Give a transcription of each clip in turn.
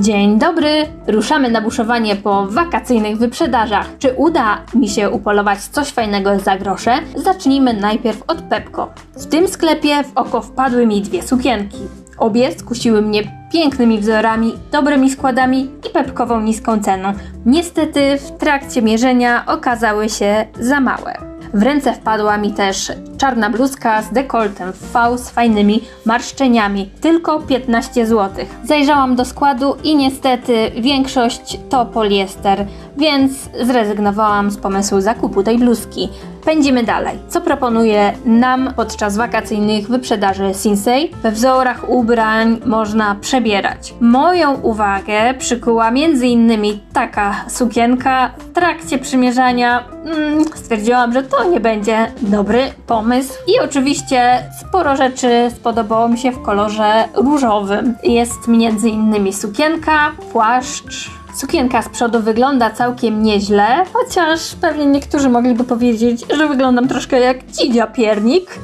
Dzień dobry! Ruszamy na buszowanie po wakacyjnych wyprzedażach. Czy uda mi się upolować coś fajnego za grosze? Zacznijmy najpierw od Pepko. W tym sklepie w oko wpadły mi dwie sukienki. Obie skusiły mnie pięknymi wzorami, dobrymi składami i pepkową niską ceną. Niestety w trakcie mierzenia okazały się za małe. W ręce wpadła mi też czarna bluzka z dekoltem w V z fajnymi marszczeniami. Tylko 15 zł. Zajrzałam do składu i niestety większość to poliester, więc zrezygnowałam z pomysłu zakupu tej bluzki. Pędzimy dalej. Co proponuje nam podczas wakacyjnych wyprzedaży Sinsei? We wzorach ubrań można przebierać. Moją uwagę przykuła m.in. taka sukienka. W trakcie przymierzania mm, stwierdziłam, że to nie będzie dobry pomysł. I oczywiście sporo rzeczy spodobało mi się w kolorze różowym. Jest m.in. sukienka, płaszcz, Sukienka z przodu wygląda całkiem nieźle, chociaż pewnie niektórzy mogliby powiedzieć, że wyglądam troszkę jak dzidzia piernik.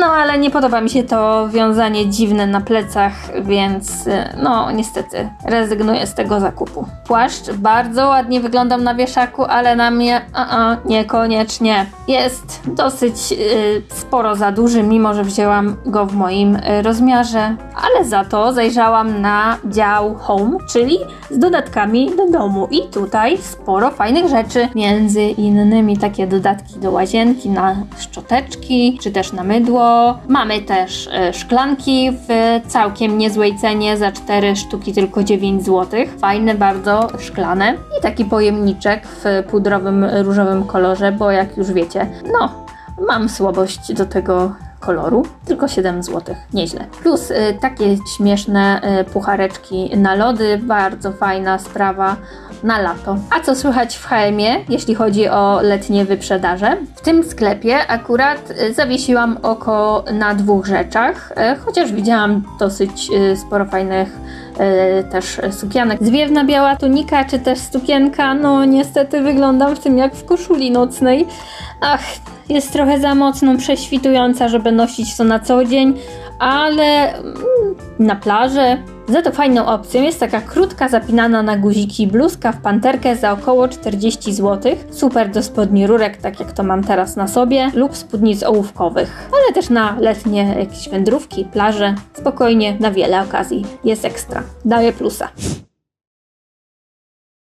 No ale nie podoba mi się to wiązanie dziwne na plecach, więc y, no niestety rezygnuję z tego zakupu. Płaszcz bardzo ładnie wyglądał na wieszaku, ale na mnie a, a, niekoniecznie. Jest dosyć y, sporo za duży, mimo że wzięłam go w moim y, rozmiarze, ale za to zajrzałam na dział home, czyli z dodatkami do domu. I tutaj sporo fajnych rzeczy, między innymi takie dodatki do łazienki na szczoteczki, czy też na mydło. Mamy też e, szklanki w całkiem niezłej cenie, za 4 sztuki tylko 9 zł. Fajne bardzo, szklane. I taki pojemniczek w pudrowym, różowym kolorze, bo jak już wiecie, no, mam słabość do tego koloru, tylko 7 zł, nieźle. Plus y, takie śmieszne y, puchareczki na lody, bardzo fajna sprawa na lato. A co słychać w HM-ie, jeśli chodzi o letnie wyprzedaże? W tym sklepie akurat y, zawiesiłam oko na dwóch rzeczach, y, chociaż widziałam dosyć y, sporo fajnych też sukienek. Zwiewna biała tunika, czy też sukienka, no niestety wyglądam w tym jak w koszuli nocnej. Ach, jest trochę za mocno prześwitująca, żeby nosić to na co dzień, ale mm, na plażę. Za to fajną opcją jest taka krótka, zapinana na guziki bluzka w panterkę za około 40 zł. Super do spodni rurek, tak jak to mam teraz na sobie, lub spódnic ołówkowych. Ale też na letnie jakieś wędrówki, plaże, spokojnie, na wiele okazji. Jest ekstra. Daję plusa.